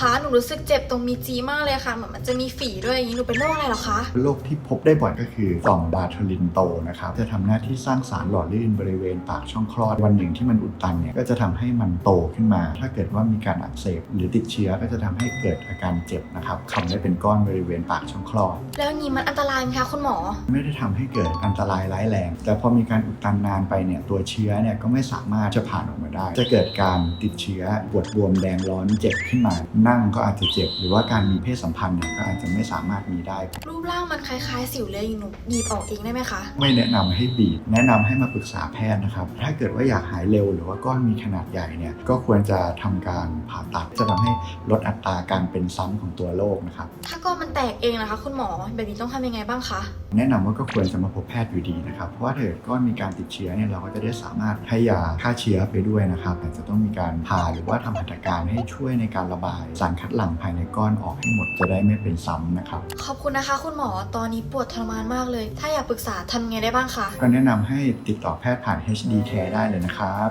คะ หนูรู้สึกเจ็บตรงมีจีมากเลยค่ะ เหมือนมันจะมีฝีด้วยอย่างนี้ หนูเป็นโรคอะไรเหรอคะ โรคที่พบได้บ่อยก็คือต่อมบาโทลินโตนะครับ จะทำหน้าที่สร้างสารหล่อลื่นบริเวณปากช่องคลอด วันหนึ่งที่มันอุดตันเนี่ย ก็จะทำให้มันโตขึ้นมา ถ้าเกิดว่ามีการอักเสบหรือติดเชื้อก็จะทำให้เกิดอาการเจ็บนะครับคำได้เป็นก้อนบริเวณปากช่องคลอด แล้วอย่างนี้มันอันตรายไหมคะคุณหมอ ไม่ได้ทำให้เกิดอันตรายร้ายแรง แต่พอมีการอุดตันนานไปเนี่ย ตัวเชื้อเนี่ยก็ไม่สามารถจะผ่านออกมาได้ จะเกิดการติดเชื้อปวดบวมแดงร้อนเจ็บขึ้นมานั่งก็อาจจะเจ็บ หรือว่าการมีเพศสัมพันธ์เนี่ยก็อาจจะไม่สามารถมีได้ รูปร่างมันคล้ายๆ สิวเลยหนูบีบออกเองได้ไหมคะ ไม่แนะนำให้บีบ แนะนำให้มาปรึกษาแพทย์นะครับ ถ้าเกิดว่าอยากหายเร็ว หรือว่าก้อนมีขนาดใหญ่เนี่ย ก็ควรจะทำการผ่าตัด จะทำให้ลดอัตราการเป็นซ้ำของตัวโรคนะครับ ถ้าก้อนมันแตกเองนะคะ คุณหมอแบบนี้ต้องทำยังไงบ้างคะแนะนำว่าก็ควรจะมาพบแพทย์อยู่ดีนะครับ เพราะว่าถ้าเกิดก้อนมีการติดเชื้อเนี่ยเราก็จะได้สามารถให้ยาฆ่าเชื้อไปด้วยนะครับ แต่จะต้องมีการผ่าหรือว่าทำหัตถการให้ช่วยในการระบายสารคัดหลั่งภายในก้อนออกให้หมดจะได้ไม่เป็นซ้ำนะครับ ขอบคุณนะคะ คุณหมอตอนนี้ปวดทรมานมากเลย ถ้าอยากปรึกษาทำยังไงได้บ้างคะ ก็แนะนำให้ติดต่อแพทย์ผ่าน HD Care ได้เลยนะครับ